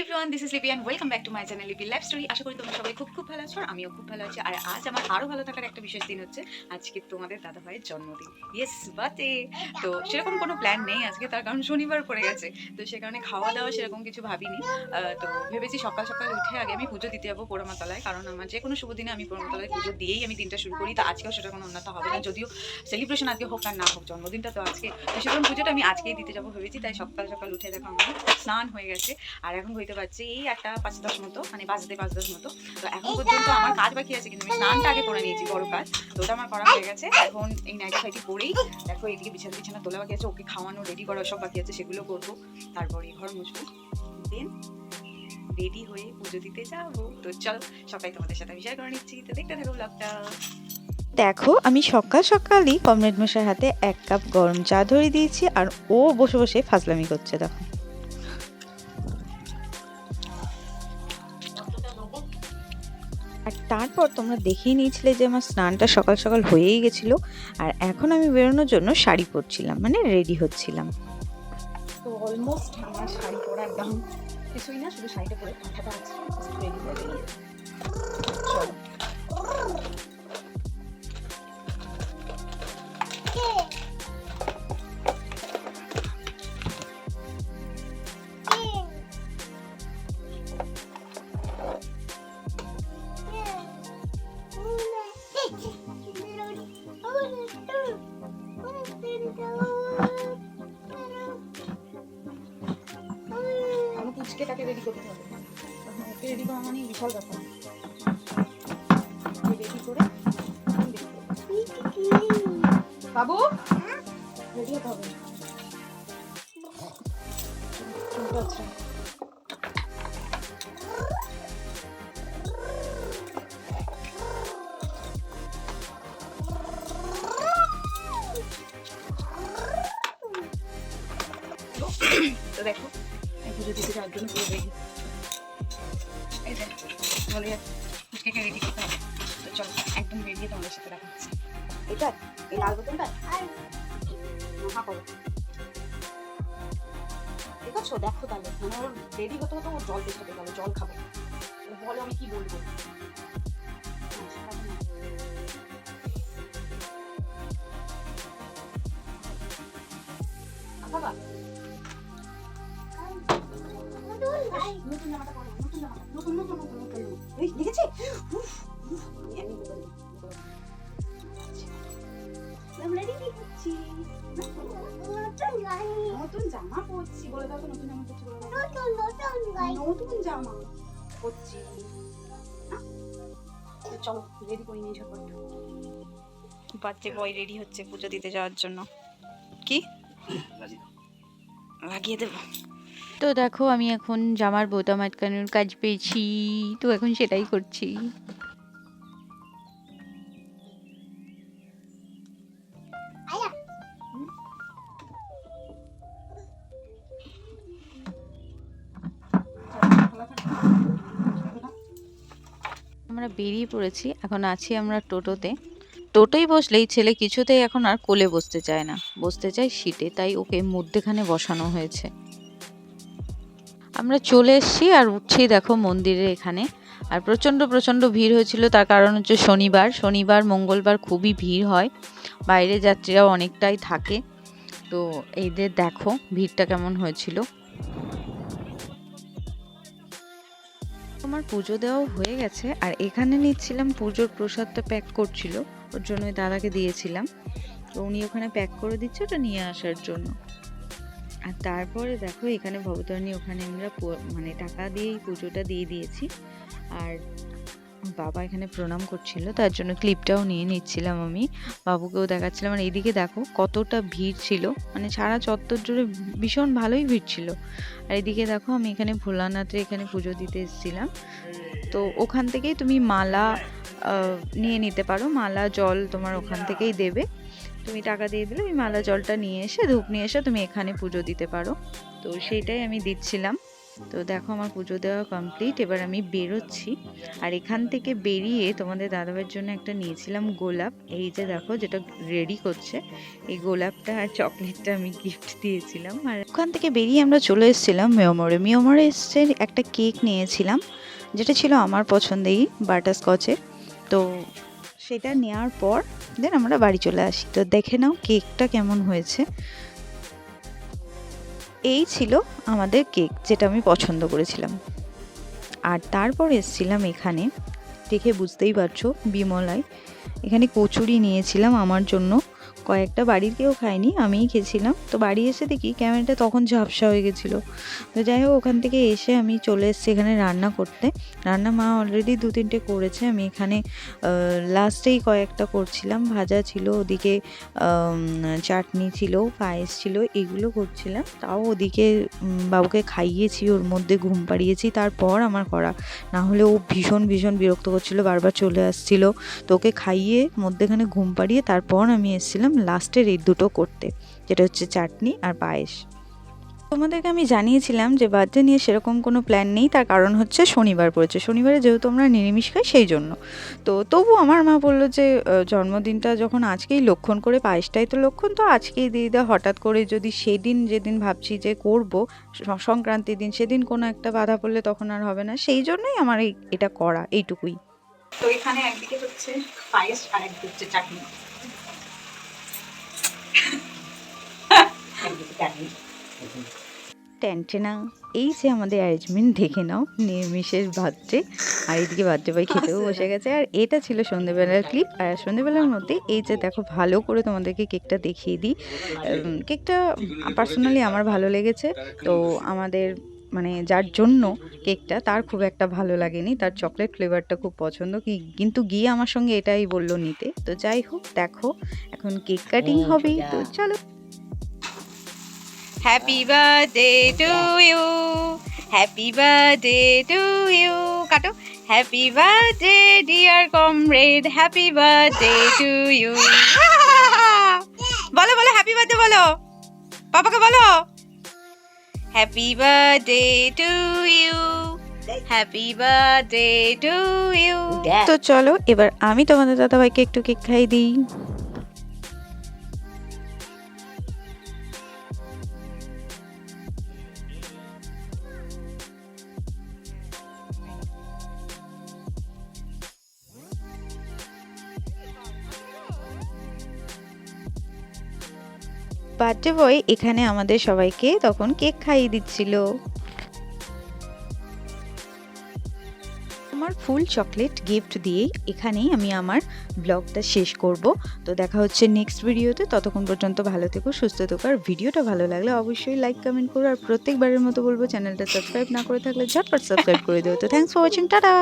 Everyone this is Lipi and welcome back to my channel Lipi life story আশা করি তোমরা সবাই খুব খুব ভালো আছো, আমিও খুব ভালো আছি। আর আজ আমার আরও ভালো থাকার একটা বিশেষ দিন হচ্ছে, আজকে তোমাদের দাদা ভাইয়ের জন্মদিন। ইয়েস বাটে তো সেরকম কোনো প্ল্যান নেই আজকে, তার কারণ শনিবার পড়ে গেছে। তো সে কারণে খাওয়া দাওয়া সেরকম কিছু ভাবিনি। তো ভেবেছি সকাল সকাল উঠে আগে আমি পুজো দিতে যাব পোড়ামাতলায়, কারণ আমার যে কোনো শুভ দিনে আমি পোড়ামাতলায় পুজো দিয়েই আমি দিনটা শুরু করি। তো আজকেও সেটা কোনো অন্যতা হবে না, যদিও সেলিব্রেশন আজকে হোক আর না হোক, জন্মদিনটা তো আজকে। তো সেরকম পুজোটা আমি আজকেই দিতে যাব ভেবেছি, তাই সকাল সকাল উঠে দেখো আমার স্নান হয়ে গেছে। আর এখন হইতে পারছি এই একটা পাঁচ দশ মতো মানে বাজতে পাঁচ দশ মতো। তো এখন পর্যন্ত আমার কাজ বাকি আছে কিন্তু আমি স্নানটা আগে করে নিয়েছি বড় কাজ। তো ওটা আমার করা হয়ে গেছে। এখন এই নাইটি ফাইটি পরেই দেখো এইদিকে বিছানা বিছানা তোলা বাকি আছে ওকে খাওয়ানো রেডি করা সব বাকি আছে সেগুলো করব। তারপরে ঘর মুছবো। দেন রেডি হয়ে পুজো দিতে যাব। তো চল সবাই তোমাদের সাথে বিষয় করে নিচ্ছি। তো দেখতে থাকো ব্লগটা দেখো আমি সকাল সকালই কমরেড মশার হাতে এক কাপ গরম চা ধরে দিয়েছি আর ও বসে বসে ফাজলামি করছে দেখো। আর তারপর তোমরা দেখেই নিয়েছিলে যে আমার স্নানটা সকাল সকাল হয়েই গেছিল। আর এখন আমি বেরোনোর জন্য শাড়ি পরছিলাম মানে রেডি হচ্ছিলাম। তো অলমোস্ট শাড়ি পরা একদম কিছুই না, শুধু শাড়িটা পরে রেডি করতে হবে। ওকে রেডি করা মানে বিশাল ব্যাপার। রেডি করে বাবু রেডি হতে হবে। আছে। তো দেখো পুজো দিতে যাওয়ার জন্য পুরো এই দেখ, বলে রেডি করতে হবে। চলো, একদম রেডি তোমাদের সাথে দেখা হচ্ছে। এটা এই লাল বোতলটা করো ঠিক আছে দেখো তাহলে। মানে ওর রেডি হতে হতে ওর জল দেখতে গেল জল খাবে। বলো আমি কি বলব? নতুন জামাটা পরো, নতুন জামা, নতুন, নতুন, নতুন, নতুন, নতুন। এই, দেখেছি? উফ, উফ, আমি এমনি আমরা ready হচ্ছি। নতুন জামা পরছি বলে দাও তো নতুন জামা পরছি বলে দাও নতুন জামা পরছি চলো রেডি করে নিয়ে ঝটপট বাচ্চা বয় রেডি হচ্ছে পুজো দিতে যাওয়ার জন্য কি লাগিয়ে দেবো তো দেখো আমি এখন জামার বোতাম আটকানোর কাজ পেয়েছি। তো এখন সেটাই করছি। আমরা বেরিয়ে পড়েছি এখন আছি আমরা টোটোতে। টোটোই বসলেই ছেলে কিছুতেই এখন আর কোলে বসতে চায় না। বসতে চায় সিটে তাই ওকে মধ্যেখানে বসানো হয়েছে। আমরা চলে এসেছি আর উঠছি দেখো মন্দিরে এখানে। আর প্রচণ্ড প্রচণ্ড ভিড় হয়েছিল, তার কারণ হচ্ছে শনিবার। শনিবার, মঙ্গলবার খুবই ভিড় হয়। বাইরে যাত্রীরাও অনেকটাই থাকে। তো এইদের দেখো, ভিড়টা কেমন হয়েছিল। আমার পুজো দেওয়াও হয়ে গেছে, আর এখানে নিচ্ছিলাম পুজোর প্রসাদটা প্যাক করছিল। ওর জন্য দাদাকে দিয়েছিলাম। তো উনি ওখানে প্যাক করে দিচ্ছে, ওটা নিয়ে আসার জন্য। আর তারপরে দেখো এখানে ভবতারণী, ওখানে আমরা মানে টাকা দিয়েই পুজোটা দিয়ে দিয়েছি। আর বাবা এখানে প্রণাম করছিল, তার জন্য ক্লিপটাও নিয়ে নিচ্ছিলাম আমি। বাবুকেও দেখাচ্ছিলাম। আর এদিকে দেখো কতটা ভিড় ছিল। মানে সারা চত্বর জুড়ে ভীষণ ভালোই ভিড় ছিল। আর এদিকে দেখো আমি এখানে ভোলানাথে এখানে পুজো দিতে এসেছিলাম। তো ওখান থেকেই তুমি মালা নিয়ে নিতে পারো। মালা, জল তোমার ওখান থেকেই দেবে। তুমি টাকা দিয়ে দিলে ওই মালা জলটা নিয়ে এসে, ধূপ নিয়ে এসে তুমি এখানে পুজো দিতে পারো। তো সেইটাই আমি দিচ্ছিলাম। তো দেখো আমার পুজো দেওয়া কমপ্লিট এবার আমি বেরোচ্ছি। আর এখান থেকে বেরিয়ে তোমাদের দাদাভাইয়ের জন্য একটা নিয়েছিলাম গোলাপ। এই যে দেখো, যেটা রেডি করছে। এই গোলাপটা আর চকলেটটা আমি গিফট দিয়েছিলাম। আর ওখান থেকে বেরিয়ে আমরা চলে এসেছিলাম মিয়মরে মিয়মরে এসছে একটা কেক নিয়েছিলাম, যেটা ছিল আমার পছন্দেই বাটার স্কচের তো সেটা নেওয়ার পর দেন আমরা বাড়ি চলে আসি। তো দেখে নাও কেকটা কেমন হয়েছে। এই ছিল আমাদের কেক যেটা আমি পছন্দ করেছিলাম। আর তারপর এসছিলাম এখানে, দেখে বুঝতেই পারছ, বিমলায়। এখানে কচুরি নিয়েছিলাম আমার জন্য। কয়েকটা বাড়ির কেউ খায়নি, আমিই খেয়েছিলাম। তো বাড়ি এসে দেখি ক্যামেরাটা তখন ঝাপসা হয়ে গেছিল। তো যাই হোক, ওখান থেকে এসে আমি চলে এসেছি এখানে রান্না করতে। রান্না মা অলরেডি দু তিনটে করেছে, আমি এখানে লাস্টেই কয়েকটা করছিলাম। ভাজা ছিল, ওদিকে চাটনি ছিল, পায়েস ছিল, এগুলো করছিলাম। তাও ওদিকে বাবুকে খাইয়েছি, ওর মধ্যে ঘুম পাড়িয়েছি, তারপর আমার করা। না হলে ও ভীষণ ভীষণ বিরক্ত করছিল, বারবার চলে আসছিল। তো ওকে খাইয়ে মধ্যেখানে ঘুম পাড়িয়ে তারপর আমি এসেছিলাম লাস্টের এই দুটো করতে, যেটা হচ্ছে চাটনি আর পায়েস। তোমাদেরকে আমি জানিয়েছিলাম যে বার্থডে নিয়ে সেরকম কোনো প্ল্যান নেই, তার কারণ হচ্ছে শনিবার পড়েছে। শনিবারে যেহেতু আমরা নিরামিষ খাই, সেই জন্য। তো তবু আমার মা বলল যে জন্মদিনটা যখন আজকেই লক্ষণ করে, পায়েসটাই তো লক্ষণ, তো আজকেই দিয়ে দেওয়া হঠাৎ করে যদি সেদিন যেদিন ভাবছি যে করব সংক্রান্তির দিন, সেদিন কোনো একটা বাধা পড়লে তখন আর হবে না। সেই জন্যই আমার এটা করা, এইটুকুই। তো এখানে একদিকে হচ্ছে পায়েস আর একদিকে হচ্ছে চাটনি। ট্যান্টেনা এই যে আমাদের অ্যারেঞ্জমেন্ট দেখে নাও নির্মিষের বার্থডে আর এইদিকে বার্থডে ভাই খেতেও বসে গেছে। আর এটা ছিল সন্ধেবেলার ক্লিপ আর সন্ধেবেলার মধ্যে এই যে দেখো ভালো করে তোমাদেরকে কেকটা দেখিয়ে দিই। কেকটা পার্সোনালি আমার ভালো লেগেছে। তো আমাদের মানে যার জন্য কেকটা তার খুব একটা ভালো লাগেনি। তার চকলেট ফ্লেভারটা খুব পছন্দ। কি কিন্তু গিয়ে আমার সঙ্গে এটাই বলল নিতে। তো যাই হোক দেখো এখন কেক কাটিং হবে তো চলো। Happy birthday to you happy birthday to you কাটো happy birthday dear comrade happy birthday to you বলো বলো হ্যাপি বার্থডে বলো। পাপাকে বলো। Happy birthday to you happy birthday to you তো চলো এবার আমি তোমাদের দাদাভাইকে একটু কেক খাই দিই। বার্থডে বয় এখানে আমাদের সবাইকে তখন কেক খাইয়ে দিচ্ছিল। আমার ফুল চকলেট গিফট দিয়েই এখানেই আমি আমার ব্লগটা শেষ করব। তো দেখা হচ্ছে নেক্সট ভিডিওতে। ততক্ষণ পর্যন্ত ভালো থেকো, সুস্থ থেকো। আর ভিডিওটা ভালো লাগলে অবশ্যই লাইক, কমেন্ট করো। আর প্রত্যেকবারের মতো বলব, চ্যানেলটা সাবস্ক্রাইব না করে থাকলে ঝটপট সাবস্ক্রাইব করে দেবো তো থ্যাংকস ফর ওয়াচিং টাটা!